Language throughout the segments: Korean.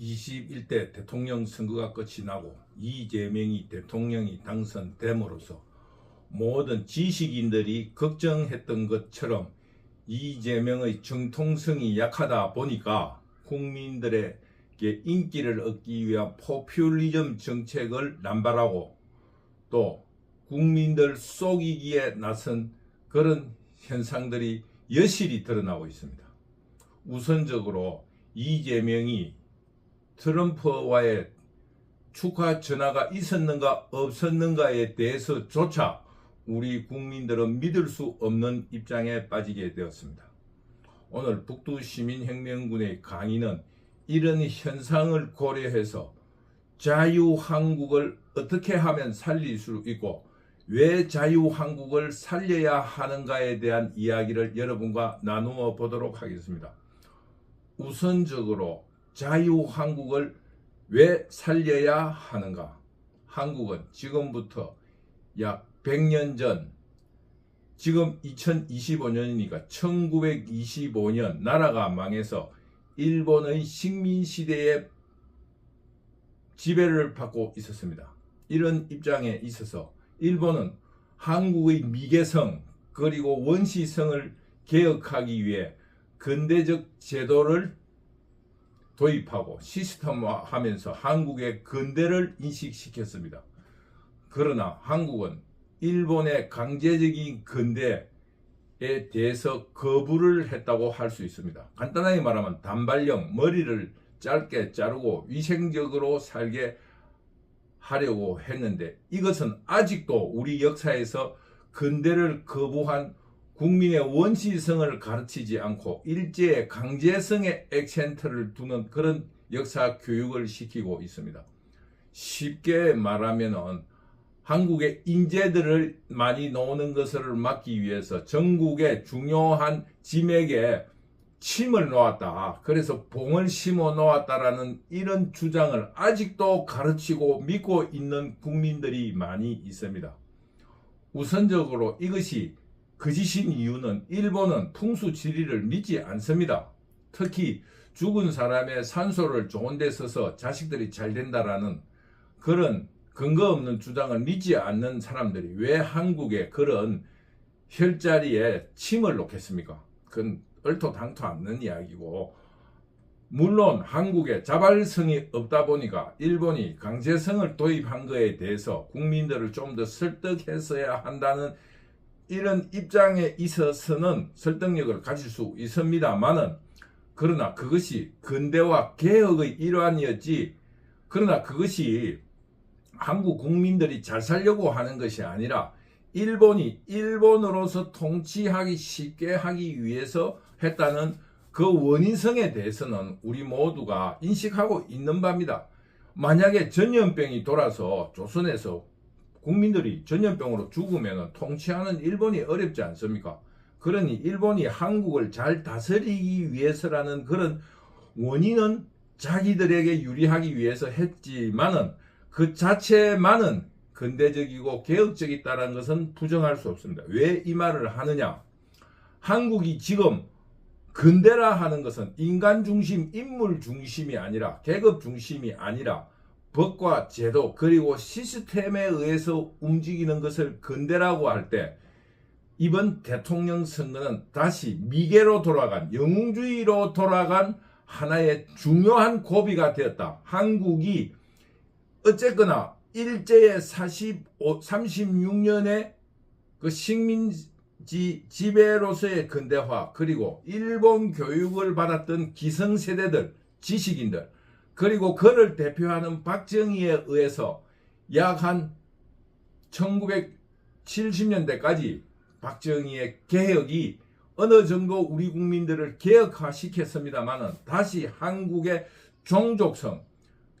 21대 대통령 선거가 끝이 나고 이재명이 대통령이 당선됨으로써 모든 지식인들이 걱정했던 것처럼 이재명의 정통성이 약하다 보니까 국민들에게 인기를 얻기 위한 포퓰리즘 정책을 남발하고 또 국민들 속이기에 나선 그런 현상들이 여실히 드러나고 있습니다. 우선적으로 이재명이 트럼프와의 축하 전화가 있었는가 없었는가에 대해서조차 우리 국민들은 믿을 수 없는 입장에 빠지게 되었습니다. 오늘 북두시민혁명군의 강의는 이런 현상을 고려해서 자유한국을 어떻게 하면 살릴 수 있고 왜 자유한국을 살려야 하는가에 대한 이야기를 여러분과 나누어 보도록 하겠습니다. 우선적으로 자유한국을 왜 살려야 하는가? 한국은 지금부터 약 100년 전, 지금 2025년이니까 1925년 나라가 망해서 일본의 식민시대에 지배를 받고 있었습니다. 이런 입장에 있어서 일본은 한국의 미개성 그리고 원시성을 개혁하기 위해 근대적 제도를 도입하고 시스템화하면서 한국의 근대를 인식시켰습니다. 그러나 한국은 일본의 강제적인 근대에 대해서 거부를 했다고 할 수 있습니다. 간단하게 말하면 단발령 머리를 짧게 자르고 위생적으로 살게 하려고 했는데 이것은 아직도 우리 역사에서 근대를 거부한 국민의 원시성을 가르치지 않고 일제의 강제성의 액센트를 두는 그런 역사 교육을 시키고 있습니다. 쉽게 말하면은 한국의 인재들을 많이 놓는 것을 막기 위해서 전국의 중요한 짐에게 침을 놓았다. 그래서 봉을 심어 놓았다라는 이런 주장을 아직도 가르치고 믿고 있는 국민들이 많이 있습니다. 우선적으로 이것이 거짓인 이유는 일본은 풍수 지리를 믿지 않습니다. 특히 죽은 사람의 산소를 좋은 데 써서 자식들이 잘 된다라는 그런 근거 없는 주장을 믿지 않는 사람들이 왜 한국에 그런 혈자리에 침을 놓겠습니까? 그건 얼토당토 않는 이야기고 물론 한국에 자발성이 없다 보니까 일본이 강제성을 도입한 것에 대해서 국민들을 좀 더 설득했어야 한다는 이런 입장에 있어서는 설득력을 가질 수 있습니다만은 그러나 그것이 근대화 개혁의 일환이었지 그러나 그것이 한국 국민들이 잘 살려고 하는 것이 아니라 일본이 일본으로서 통치하기 쉽게 하기 위해서 했다는 그 원인성에 대해서는 우리 모두가 인식하고 있는 바입니다. 만약에 전염병이 돌아서 조선에서 국민들이 전염병으로 죽으면 통치하는 일본이 어렵지 않습니까? 그러니 일본이 한국을 잘 다스리기 위해서라는 그런 원인은 자기들에게 유리하기 위해서 했지만은 그 자체만은 근대적이고 개혁적이다라는 것은 부정할 수 없습니다. 왜 이 말을 하느냐? 한국이 지금 근대라 하는 것은 인간 중심, 인물 중심이 아니라 계급 중심이 아니라 법과 제도 그리고 시스템에 의해서 움직이는 것을 근대라고 할 때 이번 대통령 선거는 다시 미개로 돌아간 영웅주의로 돌아간 하나의 중요한 고비가 되었다. 한국이 어쨌거나 일제의 45, 36년의 그 식민지 지배로서의 근대화 그리고 일본 교육을 받았던 기성세대들 지식인들 그리고 그를 대표하는 박정희에 의해서 약 한 1970년대까지 박정희의 개혁이 어느 정도 우리 국민들을 개혁화시켰습니다만은 다시 한국의 종족성,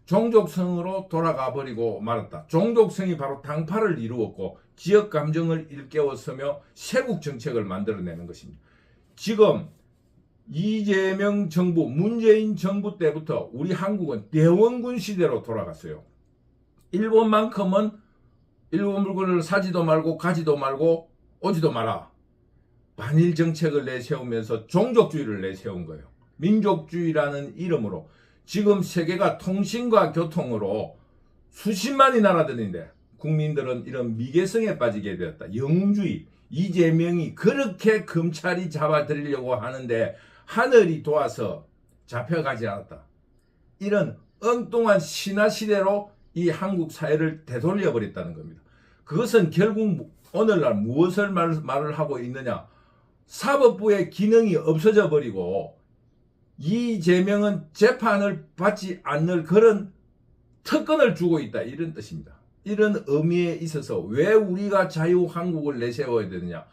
종족성으로 돌아가 버리고 말았다. 종족성이 바로 당파를 이루었고 지역 감정을 일깨웠으며 세국 정책을 만들어내는 것입니다. 지금 이재명 정부, 문재인 정부 때부터 우리 한국은 대원군 시대로 돌아갔어요. 일본만큼은 일본 물건을 사지도 말고 가지도 말고 오지도 마라. 반일 정책을 내세우면서 종족주의를 내세운 거예요. 민족주의라는 이름으로 지금 세계가 통신과 교통으로 수십만이 날아다니는데 국민들은 이런 미개성에 빠지게 되었다. 영웅주의. 이재명이 그렇게 검찰이 잡아들이려고 하는데 하늘이 도와서 잡혀가지 않았다. 이런 엉뚱한 신화 시대로 이 한국 사회를 되돌려 버렸다는 겁니다. 그것은 결국 오늘날 무엇을 말, 말을 하고 있느냐? 사법부의 기능이 없어져 버리고 이재명은 재판을 받지 않는 그런 특권을 주고 있다 이런 뜻입니다. 이런 의미에 있어서 왜 우리가 자유한국을 내세워야 되느냐?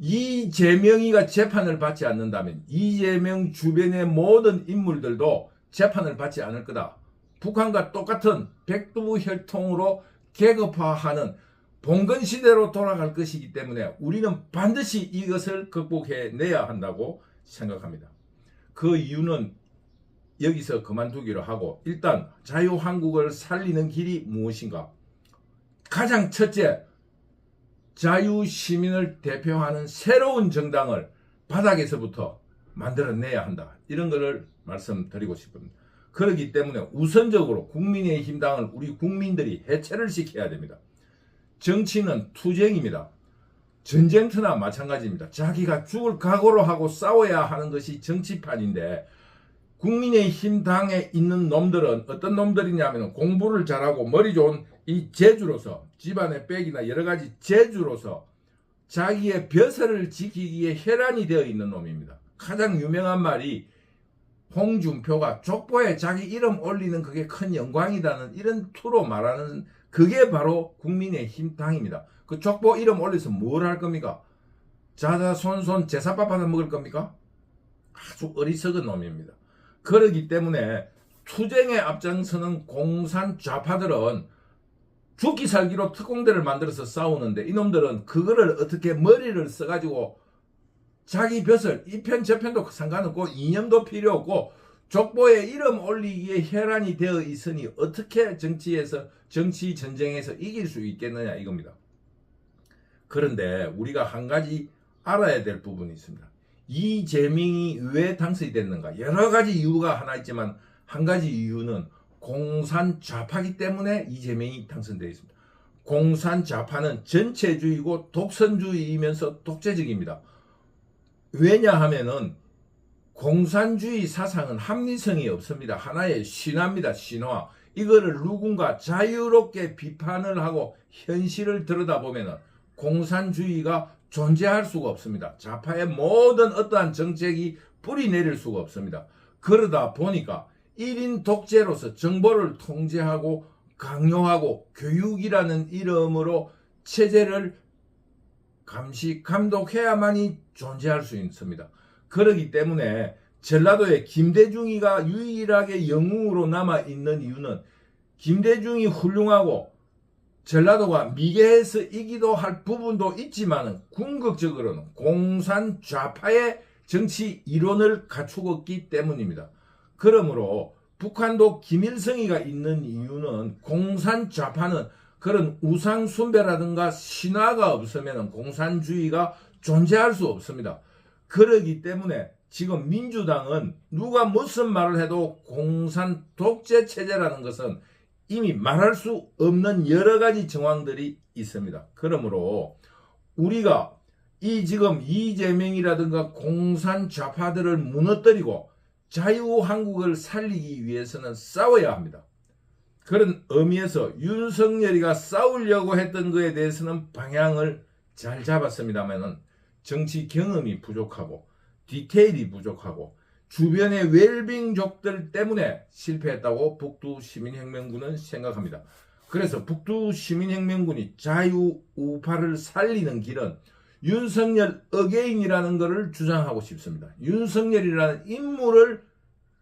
이재명이가 재판을 받지 않는다면 이재명 주변의 모든 인물들도 재판을 받지 않을 거다. 북한과 똑같은 백두혈통으로 계급화하는 봉건 시대로 돌아갈 것이기 때문에 우리는 반드시 이것을 극복해 내야 한다고 생각합니다. 그 이유는 여기서 그만두기로 하고 일단 자유한국을 살리는 길이 무엇인가? 가장 첫째, 자유시민을 대표하는 새로운 정당을 바닥에서부터 만들어내야 한다. 이런 것을 말씀드리고 싶습니다. 그렇기 때문에 우선적으로 국민의힘당을 우리 국민들이 해체를 시켜야 됩니다. 정치는 투쟁입니다. 전쟁터나 마찬가지입니다. 자기가 죽을 각오로 하고 싸워야 하는 것이 정치판인데 국민의힘 당에 있는 놈들은 어떤 놈들이냐면 공부를 잘하고 머리 좋은 이 재주로서 집안의 백이나 여러 가지 재주로서 자기의 벼슬을 지키기에 혈안이 되어 있는 놈입니다. 가장 유명한 말이 홍준표가 족보에 자기 이름 올리는 그게 큰 영광이다는 이런 투로 말하는 그게 바로 국민의힘 당입니다. 그 족보 이름 올려서 뭘 할 겁니까? 자자손손 제사밥 하나 먹을 겁니까? 아주 어리석은 놈입니다. 그러기 때문에 투쟁에 앞장서는 공산 좌파들은 죽기 살기로 특공대를 만들어서 싸우는데 이놈들은 그거를 어떻게 머리를 써가지고 자기 벼슬 이편 저편도 상관없고 이념도 필요 없고 족보에 이름 올리기에 혈안이 되어 있으니 어떻게 정치에서 정치 전쟁에서 이길 수 있겠느냐 이겁니다. 그런데 우리가 한 가지 알아야 될 부분이 있습니다. 이재명이 왜 당선이 됐는가? 여러 가지 이유가 하나 있지만 한 가지 이유는 공산 좌파기 때문에 이재명이 당선되어 있습니다. 공산 좌파는 전체주의고 독선주의이면서 독재적입니다. 왜냐하면은 공산주의 사상은 합리성이 없습니다. 하나의 신화입니다. 신화. 이거를 누군가 자유롭게 비판을 하고 현실을 들여다보면은 공산주의가 존재할 수가 없습니다. 좌파의 모든 어떠한 정책이 뿌리 내릴 수가 없습니다. 그러다 보니까 1인 독재로서 정보를 통제하고 강요하고 교육이라는 이름으로 체제를 감시, 감독해야만이 존재할 수 있습니다. 그러기 때문에 전라도에 김대중이가 유일하게 영웅으로 남아 있는 이유는 김대중이 훌륭하고 전라도가 미개해서 이기도 할 부분도 있지만 궁극적으로는 공산 좌파의 정치 이론을 갖추었기 때문입니다. 그러므로 북한도 김일성이가 있는 이유는 공산 좌파는 그런 우상 숭배라든가 신화가 없으면 공산주의가 존재할 수 없습니다. 그러기 때문에 지금 민주당은 누가 무슨 말을 해도 공산 독재 체제라는 것은 이미 말할 수 없는 여러 가지 정황들이 있습니다. 그러므로 우리가 이 지금 이재명이라든가 공산 좌파들을 무너뜨리고 자유한국을 살리기 위해서는 싸워야 합니다. 그런 의미에서 윤석열이가 싸우려고 했던 것에 대해서는 방향을 잘 잡았습니다만은 정치 경험이 부족하고 디테일이 부족하고 주변의 웰빙족들 때문에 실패했다고 북두 시민혁명군은 생각합니다. 그래서 북두 시민혁명군이 자유우파를 살리는 길은 윤석열 어게인이라는 것을 주장하고 싶습니다. 윤석열이라는 인물을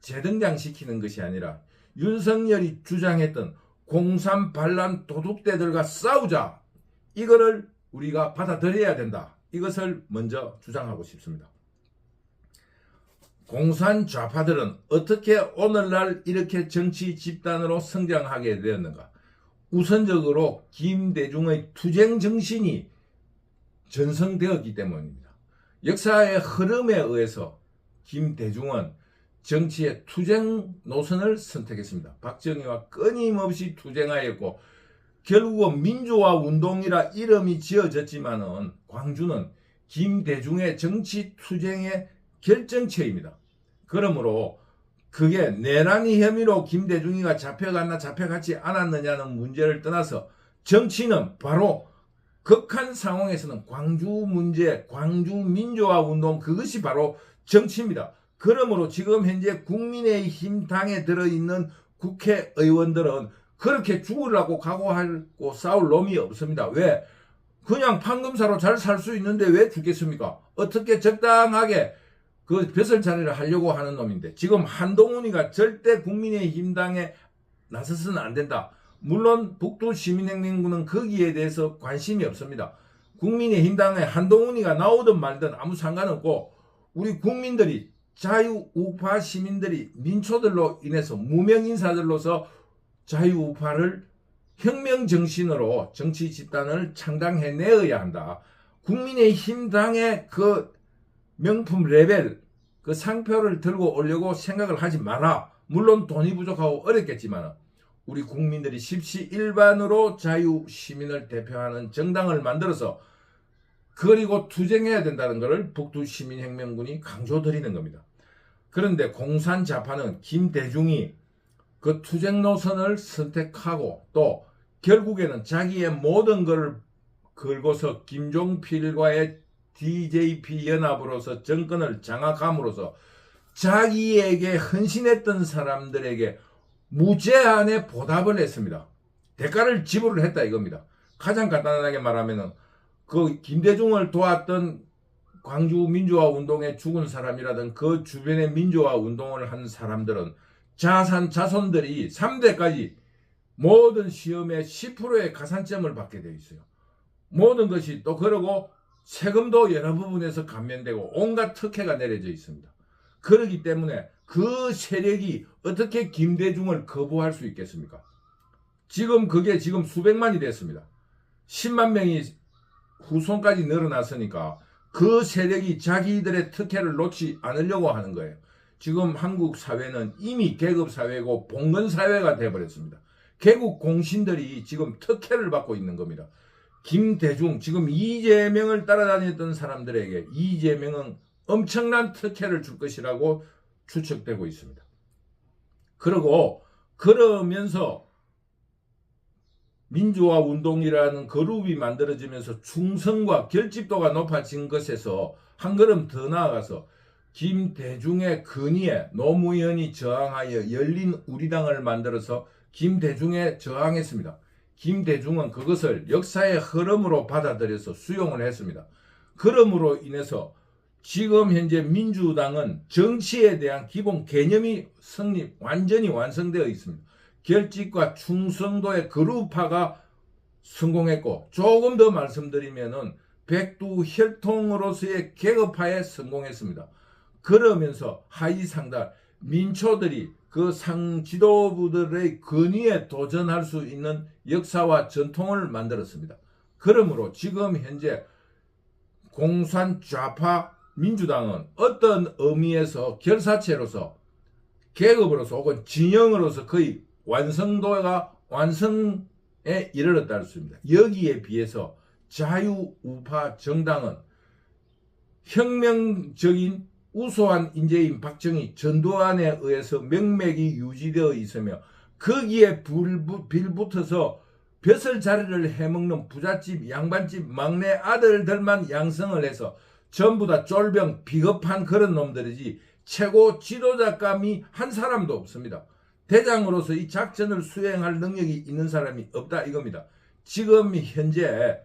재등장시키는 것이 아니라 윤석열이 주장했던 공산 반란 도둑대들과 싸우자 이거를 우리가 받아들여야 된다. 이것을 먼저 주장하고 싶습니다. 공산 좌파들은 어떻게 오늘날 이렇게 정치 집단으로 성장하게 되었는가? 우선적으로 김대중의 투쟁 정신이 전성되었기 때문입니다. 역사의 흐름에 의해서 김대중은 정치의 투쟁 노선을 선택했습니다. 박정희와 끊임없이 투쟁하였고 결국은 민주화 운동이라 이름이 지어졌지만은 광주는 김대중의 정치 투쟁의 결정체입니다. 그러므로 그게 내란이 혐의로 김대중이가 잡혀갔나 잡혀갔지 않았느냐는 문제를 떠나서 정치는 바로 극한 상황에서는 광주 문제, 광주 민주화 운동 그것이 바로 정치입니다. 그러므로 지금 현재 국민의힘 당에 들어있는 국회의원들은 그렇게 죽으려고 각오하고 싸울 놈이 없습니다. 왜? 그냥 판검사로 잘 살 수 있는데 왜 죽겠습니까? 어떻게 적당하게 그 벼슬 자리를 하려고 하는 놈인데 지금 한동훈이가 절대 국민의힘 당에 나서서는 안 된다. 물론 북두 시민혁명군은 거기에 대해서 관심이 없습니다. 국민의힘 당에 한동훈이가 나오든 말든 아무 상관없고 우리 국민들이 자유우파 시민들이 민초들로 인해서 무명 인사들로서 자유우파를 혁명 정신으로 정치 집단을 창당해내어야 한다. 국민의힘 당의 그 명품 레벨 그 상표를 들고 오려고 생각을 하지 마라. 물론 돈이 부족하고 어렵겠지만 우리 국민들이 십시일반으로 자유 시민을 대표하는 정당을 만들어서 그리고 투쟁해야 된다는 것을 북두 시민혁명군이 강조드리는 겁니다. 그런데 공산 좌파는 김대중이 그 투쟁 노선을 선택하고 또 결국에는 자기의 모든 것을 걸고서 김종필과의 DJP 연합으로서 정권을 장악함으로써 자기에게 헌신했던 사람들에게 무제한의 보답을 했습니다. 대가를 지불을 했다 이겁니다. 가장 간단하게 말하면은 그 김대중을 도왔던 광주 민주화 운동에 죽은 사람이라든 그 주변에 민주화 운동을 한 사람들은 자산 자손들이 3대까지 모든 시험에 10%의 가산점을 받게 되어 있어요. 모든 것이 또 그러고 세금도 여러 부분에서 감면되고 온갖 특혜가 내려져 있습니다. 그러기 때문에 그 세력이 어떻게 김대중을 거부할 수 있겠습니까? 지금 그게 지금 수백만이 됐습니다. 10만 명이 후손까지 늘어났으니까 그 세력이 자기들의 특혜를 놓지 않으려고 하는 거예요. 지금 한국 사회는 이미 계급 사회고 봉건 사회가 되어버렸습니다. 개국 공신들이 지금 특혜를 받고 있는 겁니다. 김대중 지금 이재명을 따라다녔던 사람들에게 이재명은 엄청난 특혜를 줄 것이라고 추측되고 있습니다. 그리고 그러면서 민주화 운동이라는 그룹이 만들어지면서 충성과 결집도가 높아진 것에서 한 걸음 더 나아가서 김대중의 근위에 노무현이 저항하여 열린 우리당을 만들어서 김대중에 저항했습니다. 김대중은 그것을 역사의 흐름으로 받아들여서 수용을 했습니다. 그러므로 인해서 지금 현재 민주당은 정치에 대한 기본 개념이 성립, 완전히 완성되어 있습니다. 결집과 충성도의 그룹화가 성공했고 조금 더 말씀드리면은 백두 혈통으로서의 계급화에 성공했습니다. 그러면서 하위 상달 민초들이 그 상 지도부들의 근위에 도전할 수 있는 역사와 전통을 만들었습니다. 그러므로 지금 현재 공산 좌파 민주당은 어떤 의미에서 결사체로서 계급으로서 혹은 진영으로서 거의 완성도가 완성에 이르렀다 할 수 있습니다. 여기에 비해서 자유우파 정당은 혁명적인 우수한 인재인 박정희 전두환에 의해서 명맥이 유지되어 있으며 거기에 불, 빌붙어서 벼슬 자리를 해먹는 부잣집 양반집 막내 아들들만 양성을 해서 전부 다 쫄병 비겁한 그런 놈들이지 최고 지도자감이 한 사람도 없습니다. 대장으로서 이 작전을 수행할 능력이 있는 사람이 없다 이겁니다. 지금 현재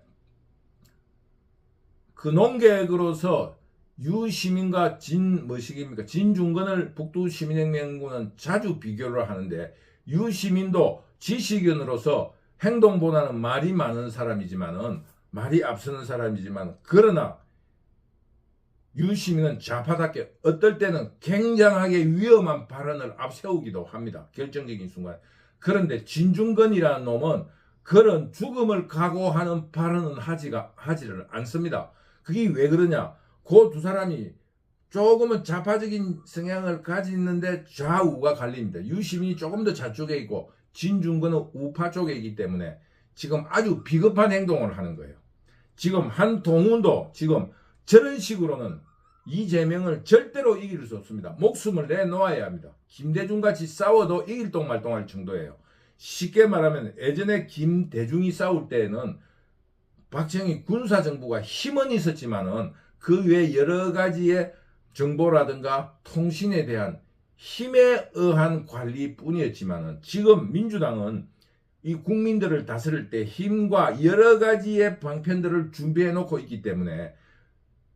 그 농객으로서 유시민과 진 뭐시기입니까? 진중건을 북두 시민혁명군은 자주 비교를 하는데 유시민도 지식인으로서 행동보다는 말이 많은 사람이지만은 말이 앞서는 사람이지만 그러나 유시민은 좌파답게 어떨 때는 굉장하게 위험한 발언을 앞세우기도 합니다. 결정적인 순간. 그런데 진중건이라는 놈은 그런 죽음을 각오하는 발언은 하지가 하지를 않습니다. 그게 왜 그러냐? 그 두 사람이 조금은 좌파적인 성향을 가지는데 좌우가 갈립니다. 유시민이 조금 더 좌쪽에 있고 진중권은 우파 쪽에 있기 때문에 지금 아주 비겁한 행동을 하는 거예요. 지금 한동훈도 지금 저런 식으로는 이재명을 절대로 이길 수 없습니다. 목숨을 내놓아야 합니다. 김대중 같이 싸워도 이길 똥말똥할 정도예요. 쉽게 말하면 예전에 김대중이 싸울 때는 박정희 군사정부가 힘은 있었지만은 그 외 여러 가지의 정보라든가 통신에 대한 힘에 의한 관리뿐이었지만은 지금 민주당은 이 국민들을 다스릴 때 힘과 여러 가지의 방편들을 준비해 놓고 있기 때문에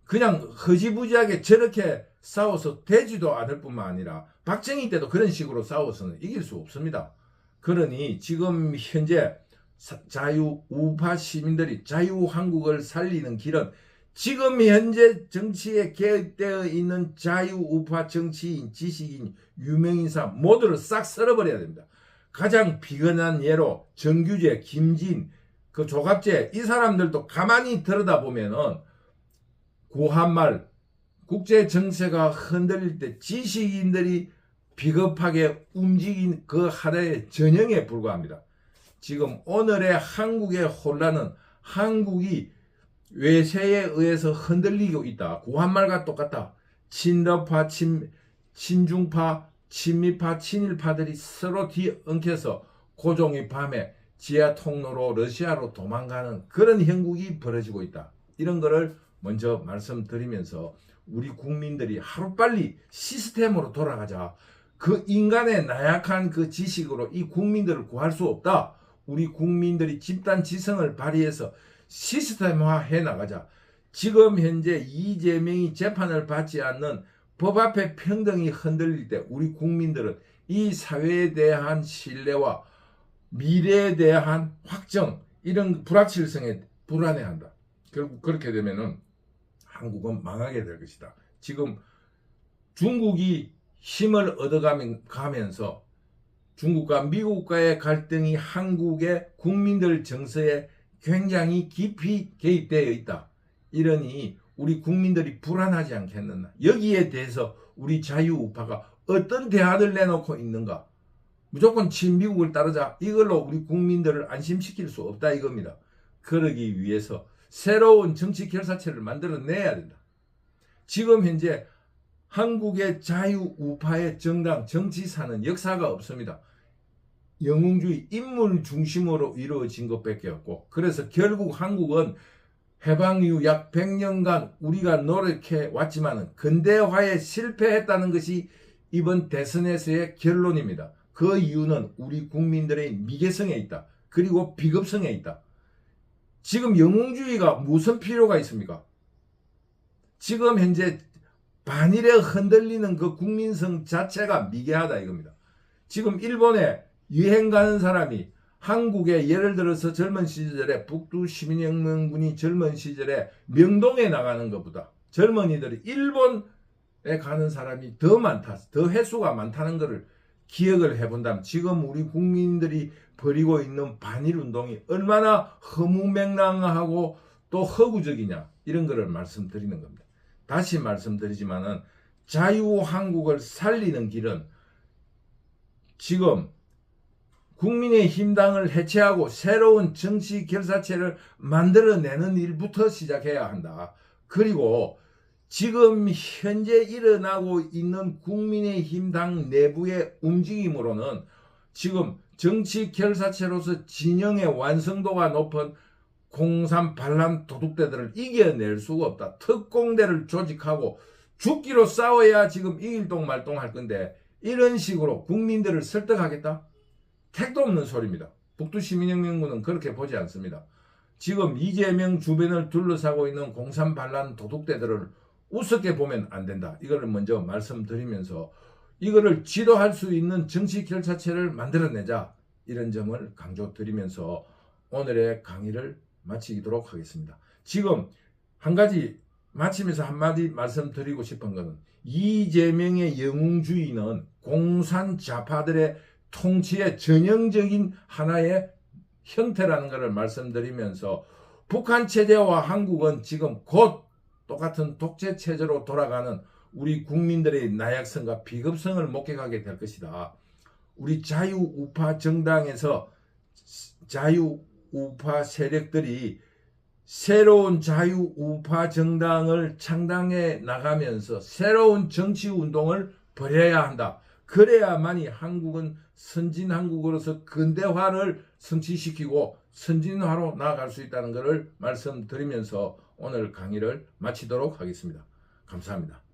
그냥 허지부지하게 저렇게 싸워서 되지도 않을 뿐만 아니라 박정희 때도 그런 식으로 싸워서는 이길 수 없습니다. 그러니 지금 현재 사- 자유 우파 시민들이 자유 한국을 살리는 길은 지금 현재 정치에 개입되어 있는 자유 우파 정치인, 지식인, 유명인사 모두를 싹 썰어버려야 됩니다. 가장 비근한 예로 정규재, 김진, 그 조갑재 이 사람들도 가만히 들여다보면은 고한말 국제 정세가 흔들릴 때 지식인들이 비겁하게 움직인 그 하나의 전형에 불과합니다. 지금 오늘의 한국의 혼란은 한국이 외세에 의해서 흔들리고 있다. 고한말과 똑같다. 친러파, 친, 친중파, 친미파, 친일파들이 서로 뒤엉켜서 고종이 밤에 지하 통로로 러시아로 도망가는 그런 형국이 벌어지고 있다. 이런 거를 먼저 말씀드리면서 우리 국민들이 하루빨리 시스템으로 돌아가자. 그 인간의 나약한 그 지식으로 이 국민들을 구할 수 없다. 우리 국민들이 집단 지성을 발휘해서 시스템화 해 나가자. 지금 현재 이재명이 재판을 받지 않는 법 앞에 평등이 흔들릴 때 우리 국민들은 이 사회에 대한 신뢰와 미래에 대한 확정 이런 불확실성에 불안해한다. 결국 그렇게 되면은 한국은 망하게 될 것이다. 지금 중국이 힘을 얻어가면서 중국과 미국과의 갈등이 한국의 국민들 정서에 굉장히 깊이 개입되어 있다. 이러니 우리 국민들이 불안하지 않겠느냐. 여기에 대해서 우리 자유우파가 어떤 대안을 내놓고 있는가. 무조건 친미국을 따르자. 이걸로 우리 국민들을 안심시킬 수 없다 이겁니다. 그러기 위해서 새로운 정치 결사체를 만들어내야 된다. 지금 현재 한국의 자유우파의 정당 정치사는 역사가 없습니다. 영웅주의 인물 중심으로 이루어진 것밖에 없고 그래서 결국 한국은 해방 이후 약 100년간 우리가 노력해 왔지만 근대화에 실패했다는 것이 이번 대선에서의 결론입니다. 그 이유는 우리 국민들의 미개성에 있다. 그리고 비겁성에 있다. 지금 영웅주의가 무슨 필요가 있습니까? 지금 현재 반일에 흔들리는 그 국민성 자체가 미개하다 이겁니다. 지금 일본에 유행 가는 사람이 한국에 예를 들어서 젊은 시절에 북두 시민혁명군이 젊은 시절에 명동에 나가는 것보다 젊은이들이 일본에 가는 사람이 더 많다, 더 횟수가 많다는 것을 기억을 해본다면 지금 우리 국민들이 벌이고 있는 반일 운동이 얼마나 허무맹랑하고 또 허구적이냐 이런 것을 말씀드리는 겁니다. 다시 말씀드리지만은 자유한국을 살리는 길은 지금 국민의힘당을 해체하고 새로운 정치 결사체를 만들어내는 일부터 시작해야 한다. 그리고 지금 현재 일어나고 있는 국민의힘당 내부의 움직임으로는 지금 정치 결사체로서 진영의 완성도가 높은 공산 반란 도둑대들을 이겨낼 수가 없다. 특공대를 조직하고 죽기로 싸워야 지금 이길동 말동할 건데 이런 식으로 국민들을 설득하겠다? 택도 없는 소리입니다. 북두시민혁명군은 그렇게 보지 않습니다. 지금 이재명 주변을 둘러싸고 있는 공산 반란 도둑대들을 우습게 보면 안 된다. 이거를 먼저 말씀드리면서 이거를 지도할 수 있는 정치 결사체를 만들어내자. 이런 점을 강조드리면서 오늘의 강의를 마치도록 하겠습니다. 지금 한 가지 마치면서 한마디 말씀드리고 싶은 것은 이재명의 영웅주의는 공산 좌파들의 통치의 전형적인 하나의 형태라는 것을 말씀드리면서 북한 체제와 한국은 지금 곧 똑같은 독재 체제로 돌아가는 우리 국민들의 나약성과 비겁성을 목격하게 될 것이다. 우리 자유우파 정당에서 자유우파 세력들이 새로운 자유우파 정당을 창당해 나가면서 새로운 정치 운동을 벌여야 한다. 그래야만이 한국은 선진 한국으로서 근대화를 성취시키고 선진화로 나아갈 수 있다는 것을 말씀드리면서 오늘 강의를 마치도록 하겠습니다. 감사합니다.